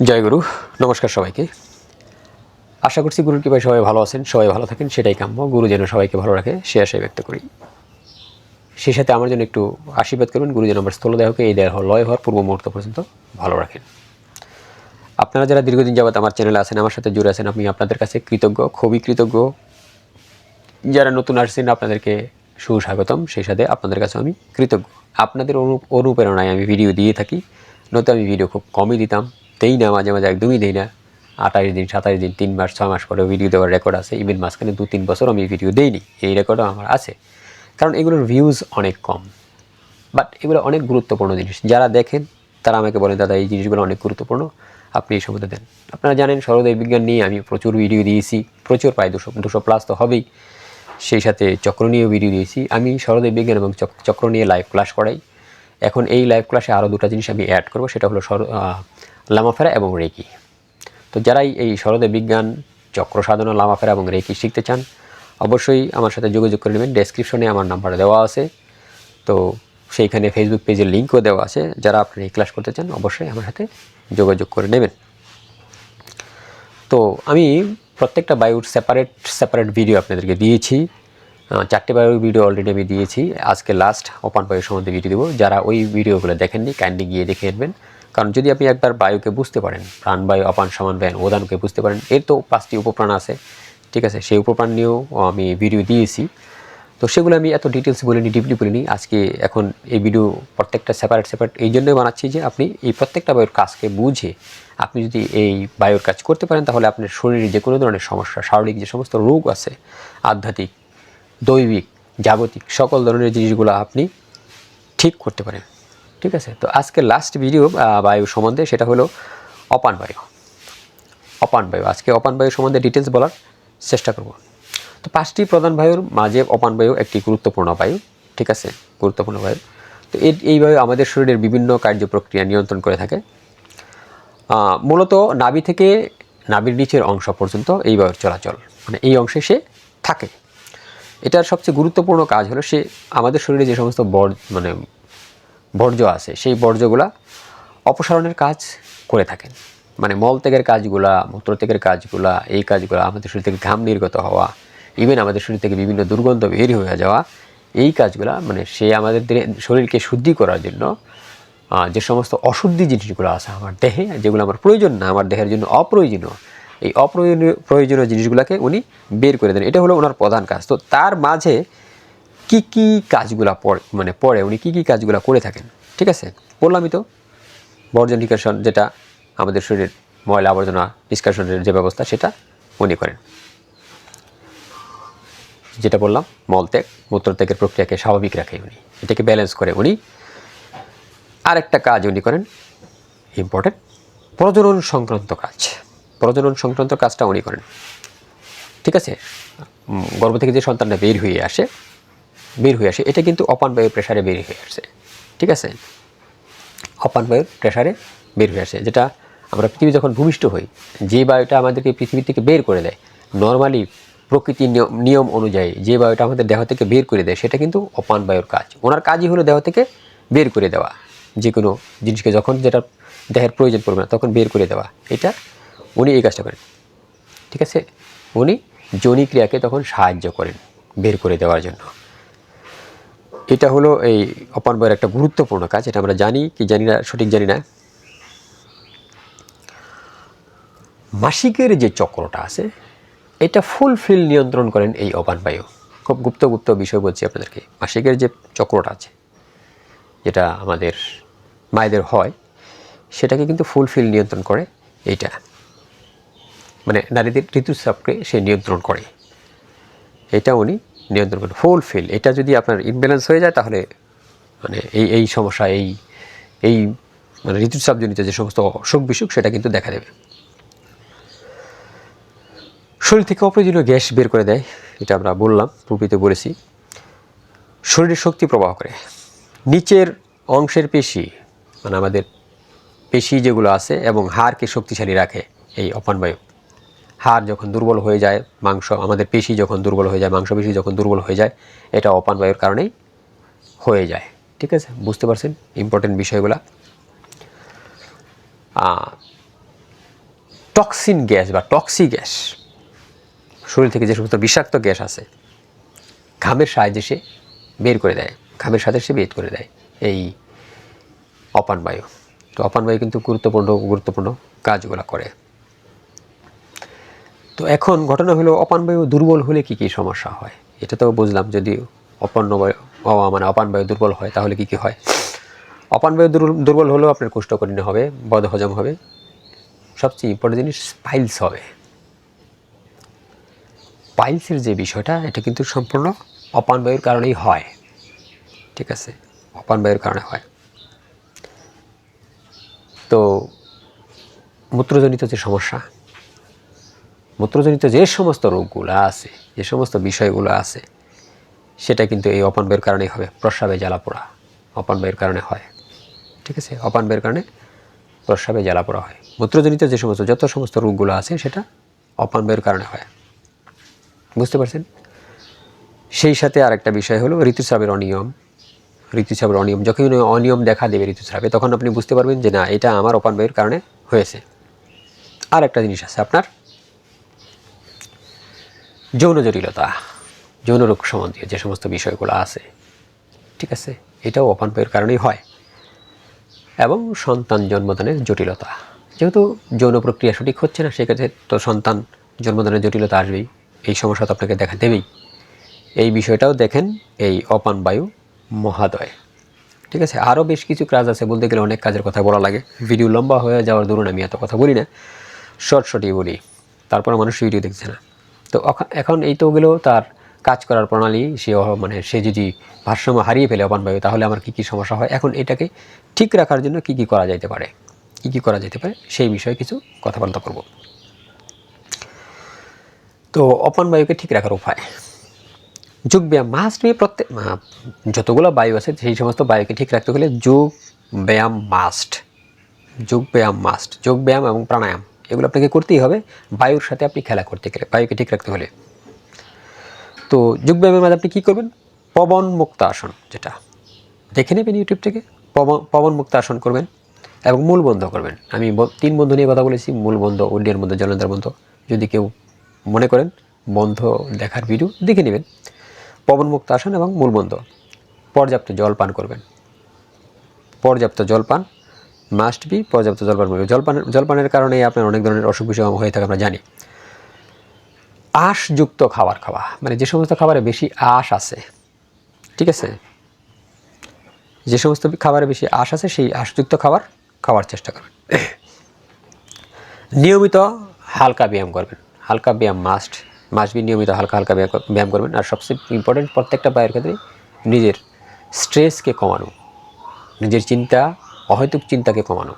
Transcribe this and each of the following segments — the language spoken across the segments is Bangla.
জয় গুরু নমস্কার সবাইকে। আশা করছি গুরুর কৃপায় সবাই ভালো আছেন, সবাই ভালো থাকেন, সেটাই কাম্য। গুরু যেন সবাইকে ভালো রাখে, সে আশাই ব্যক্ত করি। সেই সাথে আমার জন্য একটু আশীর্বাদ করবেন গুরু যেন আমার স্থলদেহকে এই দেহ লয় হওয়ার পূর্ব মুহূর্ত পর্যন্ত ভালো রাখেন। আপনারা যারা দীর্ঘদিন যাবত আমার চ্যানেলে আছেন, আমার সাথে জুড়ে আছেন, আমি আপনাদের কাছে কৃতজ্ঞ, খুবই কৃতজ্ঞ। যারা নতুন আসছেন, আপনাদেরকে সুস্বাগতম। সেই সাথে আপনাদের কাছে আমি কৃতজ্ঞ। আপনাদের অনু, অনুপ্রেরণায় আমি ভিডিও দিয়ে থাকি, নয়তো আমি ভিডিও খুব কমই দিতাম। দেই না, মাঝে মাঝে একদমই দেই না। আঠাশ দিন, সাতাশ দিন, তিন মাস, ছয় মাস পরেও ভিডিও দেওয়ার রেকর্ড আছে। ইভেন মাঝখানে দু তিন বছর আমি ভিডিও দেইনি। এই রেকর্ডও আমার আছে। কারণ এগুলোর ভিউজ অনেক কম। বাট এগুলো অনেক গুরুত্বপূর্ণ জিনিস। যারা দেখেন, তারা আমাকে বলেন, দাদা, এই জিনিসগুলো অনেক গুরুত্বপূর্ণ। আপনি এই সম্বন্ধে দেন। আপনারা জানেন সরোদয় বিজ্ঞান নিয়ে আমি প্রচুর ভিডিও দিয়েছি। প্রচুর, প্রায় দুশো দুশো প্লাস তো হবেই। সেই সাথে চক্র নিয়েও ভিডিও দিয়েছি। আমি সরোদয় বিজ্ঞান এবং চক- চক্র নিয়ে লাইভ ক্লাস করাই। এখন এই লাইভ ক্লাসে আরও দুটো জিনিস আমি অ্যাড করব। সেটা হলো লামাফেরা এবং রেকি। তো যারাই এই শরদে বিজ্ঞান, চক্র সাধনা, লামাফেরা এবং রেকি শিখতে চান, অবশ্যই আমার সাথে যোগাযোগ করে নেবেন। ডেসক্রিপশনে আমার নাম্বার দেওয়া আছে। তো সেইখানে ফেসবুক পেজের লিঙ্কও দেওয়া আছে। যারা আপনারা এই ক্লাস করতে চান, অবশ্যই আমার সাথে যোগাযোগ করে নেবেন। তো আমি প্রত্যেকটা বায়ুর সেপারেট সেপারেট ভিডিও আপনাদেরকে দিয়েছি। চারটে বায়ুর ভিডিও অলরেডি আমি দিয়েছি। আজকে লাস্ট ওপান বায়ু সম্বন্ধে ভিডিও দেবো। যারা ওই ভিডিওগুলো দেখেননি কাইন্ডলি গিয়ে দেখে নেবেন কারণ যদি আপনি একবার বায়ুকে বুঝতে পারেন প্রাণবায়ু অপান সমান ব্যয় ওদানকে বুঝতে পারেন, এর তো পাঁচটি উপপ্রাণ আছে, ঠিক আছে? সেই উপপ্রাণ নিয়েও আমি ভিডিও দিয়েছি। তো সেগুলো আমি এত ডিটেলস বলিনি ডিপলি বলিনি। আজকে এখন এই ভিডিও প্রত্যেকটা সেপারেট সেপারেট এই জন্যই বানাচ্ছি যে আপনি এই প্রত্যেকটা বায়ুর কাজকে বুঝে আপনি যদি এই বায়ুর কাজ করতে পারেন, তাহলে আপনার শরীরে যে কোনো ধরনের সমস্যা, শারীরিক যে সমস্ত রোগ আছে, আধ্যাত্মিক, দৈবিক, জাগতিক, সকল ধরনের জিনিসগুলো আপনি ঠিক করতে পারেন। ঠিক আছে? তো আজকে লাস্ট ভিডিও বায়ু সম্বন্ধে সেটা হলো অপান বায়ু। অপান বায়ু, আজকে অপান বায়ু সম্বন্ধে ডিটেলস বলার চেষ্টা করব। তো পাঁচটি প্রধান বায়ুর মাঝে অপান বায়ু একটি গুরুত্বপূর্ণ বায়ু, ঠিক আছে? গুরুত্বপূর্ণ বায়ু। তো এই বায়ু আমাদের শরীরের বিভিন্ন কার্য প্রক্রিয়া নিয়ন্ত্রণ করে থাকে। মূলত নাভি থেকে নাভির নিচের অংশ পর্যন্ত এই বায়ুর চলাচল মানে এই অংশে সে থাকে। এটার সবচেয়ে গুরুত্বপূর্ণ কাজ হলো সে আমাদের শরীরে যে সমস্ত বর মানে বর্জ্য আছে, সেই বর্জ্যগুলা অপসারণের কাজ করে থাকেন। মানে মলত্যাগের কাজগুলা মূত্রত্যাগের কাজগুলা, এই কাজগুলা আমাদের শরীর থেকে ঘাম নির্গত হওয়া ইভেন আমাদের শরীর থেকে বিভিন্ন দুর্গন্ধ বের হয়ে যাওয়া, এই কাজগুলা মানে সে আমাদের শরীরকে শুদ্ধি করার জন্য যে সমস্ত অশুদ্ধি জিনিসগুলো আছে আমার দেহে, যেগুলো আমার প্রয়োজন না, আমার দেহের জন্য অপ্রয়োজনীয়, এই অপ্রয়োজনীয় প্রয়োজনীয় জিনিসগুলোকে উনি বের করে দেন। এটা হলো ওনার প্রধান কাজ। তো তার মাঝে কি কি কাজগুলা মানে পড়ে উনি কি কি কাজগুলা করে থাকেন? ঠিক আছে? বললামই তো। বর্জন নিষ্কাশন যেটা আমাদের শরীরের ময়লা আবর্জনা নিষ্কাশনের যে ব্যবস্থা, সেটা উনি করেন। যেটা বললাম মলত্যাগ মূত্রত্যাগের প্রক্রিয়াকে স্বাভাবিক রাখে উনি। এটাকে ব্যালেন্স করে উনি। আরেকটা কাজ উনি করেন ইম্পর্টেন্ট প্রজনন সংক্রান্ত কাজ। প্রজনন সংক্রান্ত কাজটা উনি করেন। ঠিক আছে? গর্ভ থেকে যে সন্তানটা বের হয়ে আসে বের হয়ে আসে। এটা কিন্তু অপান বায়ুর প্রেশারে বের হয়ে আসে। ঠিক আছে? অপান বায়ুর প্রেশারে বের হয়ে আসে। যেটা আমরা পৃথিবী যখন ভূমিষ্ঠ হই, যে বায়ুটা আমাদেরকে পৃথিবী থেকে বের করে দেয় নর্মালি প্রকৃতির নিয়ম নিয়ম অনুযায়ী যে বায়ুটা আমাদের দেহ থেকে বের করে দেয়, সেটা কিন্তু অপান বায়ুর কাজ। ওনার কাজই হলো দেহ থেকে বের করে দেওয়া। যে কোনো জিনিসকে যখন যেটা দেহের প্রয়োজন পড়বে না, তখন বের করে দেওয়া। এটা উনি এই কাজটা করেন। ঠিক আছে? উনি যোনি ক্রিয়াকে তখন সাহায্য করেন বের করে দেওয়ার জন্য। এটা হলো এই অপান বয়ের একটা গুরুত্বপূর্ণ কাজ, এটা আমরা জানি, কি জানি না, সঠিক জানি না। মাসিকের যে চক্রটা আছে, এটা ফুলফিল নিয়ন্ত্রণ করেন এই অপান বায়ু খুব গুপ্ত গুপ্ত বিষয় বলছি আপনাদেরকে। মাসিকের যে চক্রটা আছে, যেটা আমাদের মায়েদের হয়, সেটাকে কিন্তু ফুলফিল নিয়ন্ত্রণ করে এইটা। মানে নারীদের ঋতুস্রাবকে সে নিয়ন্ত্রণ করে। এটা উনি নিয়ন্ত্রণ করেন। ফুলফিল এটা যদি আপনার ইমব্যালেন্স হয়ে যায়, তাহলে মানে এই এই সমস্যা, এই এই মানে ঋতুস্রাবজনিত যে সমস্ত অসুখ বিসুখ, সেটা কিন্তু দেখা দেবে। শরীর থেকে অপ্রয়োজনীয় গ্যাস বের করে দেয়, এটা আমরা বললাম পূর্বিতে বলেছি। শরীরে শক্তি প্রবাহ করে। নিচের অংশের পেশি মানে আমাদের পেশি যেগুলো আছে এবং হাড়কে শক্তিশালী রাখে এই অপানবায়ু। হাড় যখন দুর্বল হয়ে যায়, মাংস, আমাদের পেশি যখন দুর্বল হয়ে যায় মাংস মাংসপেশি যখন দুর্বল হয়ে যায়, এটা অপানবায়ুর কারণেই হয়ে যায়। ঠিক আছে? বুঝতে পারছেন ইম্পর্টেন্ট বিষয়গুলো? টক্সিন গ্যাস বা টক্সি গ্যাস শরীর থেকে যে সমস্ত বিষাক্ত গ্যাস আছে, ঘামের সাহায্যে সে বের করে দেয়, ঘামের সাথে সে বের করে দেয় এই অপান বায়ু। তো অপান বায়ু কিন্তু গুরুত্বপূর্ণ গুরুত্বপূর্ণ কাজগুলো করে। তো এখন ঘটনা হলো অপান বায়ু দুর্বল হলে কি কি সমস্যা হয়? এটা তো বুঝলাম, যদি অপন্ন মানে অপান বায়ু দুর্বল হয়, তাহলে কি কি হয়? অপান বায়ু দুর্বল- হলেও আপনার কোষ্ঠকাঠিন্য হবে, বদহজম হবে। সবচেয়ে ইম্পর্টেন্ট জিনিস পাইলস হবে। পাইলসের যে বিষয়টা, এটা কিন্তু সম্পূর্ণ অপান বায়ুর কারণেই হয়। ঠিক আছে? অপান বায়ুর কারণে হয়। তো, মূত্রজনিত যে সমস্যা মূত্রজনিত যে সমস্ত রোগগুলো আছে, যে সমস্ত বিষয়গুলো আছে, সেটা কিন্তু এই অপান বায়ুর কারণেই হবে। প্রস্রাবে জ্বালা পোড়া অপান বায়ুর কারণে হয়। ঠিক আছে? অপান বায়ুর কারণে প্রস্রাবে জ্বালা পোড়া হয়। মূত্রজনিত যে সমস্ত, যত সমস্ত রোগগুলো আছে, সেটা অপান বায়ুর কারণে হয়। বুঝতে পারছেন? সেই সাথে আরেকটা বিষয় হলো ঋতুস্রাবের অনিয়ম। ঋতুস্রাবের অনিয়ম, যখন অনিয়ম দেখা দেবে ঋতুস্রাবে, তখন আপনি বুঝতে পারবেন যে না, এটা আমার অপান বায়ুর কারণে হয়েছে। আর একটা জিনিস আছে আপনার যৌন জটিলতা, যৌন রোগ সম্বন্ধীয় যে সমস্ত বিষয়গুলো আছে, ঠিক আছে? এটাও অপান বায়ুর কারণেই হয়। এবং সন্তান জন্মদানের জটিলতা। যেহেতু যৌন প্রক্রিয়া সঠিক হচ্ছে না, সেক্ষেত্রে তো সন্তান জন্মদানের জটিলতা আসবেই। এই সমস্যা তো আপনাকে দেখা দেবেই। এই বিষয়টাও দেখেন এই অপান বায়ু মহাদয়। ঠিক আছে? আরও বেশ কিছু কাজ আছে, বলতে গেলে অনেক কাজের কথা বলা লাগে। ভিডিও লম্বা হয়ে যাওয়ার দরুন আমি এত কথা বলি না। শর্ট শর্টই বলি। তারপর মানুষ ভিডিও দেখছে না। তো এখন এই তো গেলেও তার কাজ করার প্রণালী, সে মানে সে যদি ভারসাম্য হারিয়ে ফেলে অপান বায়ু তাহলে আমার কী কী সমস্যা হয়? এখন এটাকে ঠিক রাখার জন্য কী কী করা যেতে পারে? কী কী করা যেতে পারে? সেই বিষয়ে কিছু কথাবার্তা করব। তো অপান বায়ুকে ঠিক রাখার উপায়। যোগ ব্যায়াম মাস্ট বি প্রত্যেক যতগুলো বায়ু আছে, সেই সমস্ত বায়ুকে ঠিক রাখতে হলে যোগ ব্যায়াম মাস্ট। যোগ ব্যায়াম মাস্ট। যোগ ব্যায়াম এবং প্রাণায়াম। এগুলো আপনাকে করতেই হবে। বায়ুর সাথে আপনি খেলা করতে গেলে, বায়ুকে ঠিক রাখতে হলে। তো যোগব্যায়ামের মাঝে আপনি কী করবেন? পবন মুক্ত আসন যেটা। দেখে নেবেন ইউটিউব থেকে। পবন মুক্ত আসন করবেন এবং মূল বন্ধ করবেন। আমি তিন বন্ধু নিয়ে কথা বলেছি, মূল বন্ধ উড্ডিয়ান বন্ধ জলন্ধার বন্ধ। যদি কেউ মনে করেন বন্ধ দেখার ভিডিও দেখে নেবেন। পবন মুক্ত আসন এবং মূল বন্ধ। পর্যাপ্ত জল পান করবেন। পর্যাপ্ত জল পান মাস্ট বি পর্যাপ্ত জলপান করবেন জলপান, জলপানের কারণে আপনার অনেক ধরনের অসুখ বিসুখ হয়ে থাকে, আমরা জানি। আঁশযুক্ত খাবার খাওয়া মানে যে সমস্ত খাবারে বেশি আঁশ আছে, ঠিক আছে? যে সমস্ত খাবারে বেশি আঁশ আছে, সেই আঁশযুক্ত খাবার খাওয়ার চেষ্টা করবেন। নিয়মিত হালকা ব্যায়াম করবেন। হালকা ব্যায়াম মাস্ট মাস্ট বি নিয়মিত হালকা হালকা ব্যায়াম করবেন। আর সবচেয়ে ইম্পর্টেন্ট প্রত্যেকটা ব্যায়ের ক্ষেত্রে নিজের স্ট্রেসকে কমানো। নিজের চিন্তা অহৈতুক চিন্তাকে কমানো।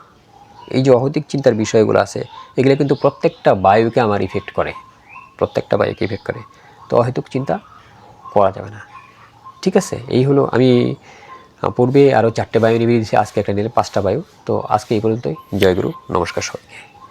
এই যে অহৈতুক চিন্তার বিষয়গুলো আছে, এগুলো কিন্তু প্রত্যেকটা বায়ুকে আমার ইফেক্ট করে। প্রত্যেকটা বায়ুকে ইফেক্ট করে। তো অহেতুক চিন্তা করা যাবে না। ঠিক আছে, এই হলো আমি পূর্বে আরও চারটে বায়ু নিয়ে দিয়েছি, আজকে একটা নিলে পাঁচটা বায়ু। তো আজকে এই পর্যন্তই। জয়গুরু নমস্কার সবাইকে।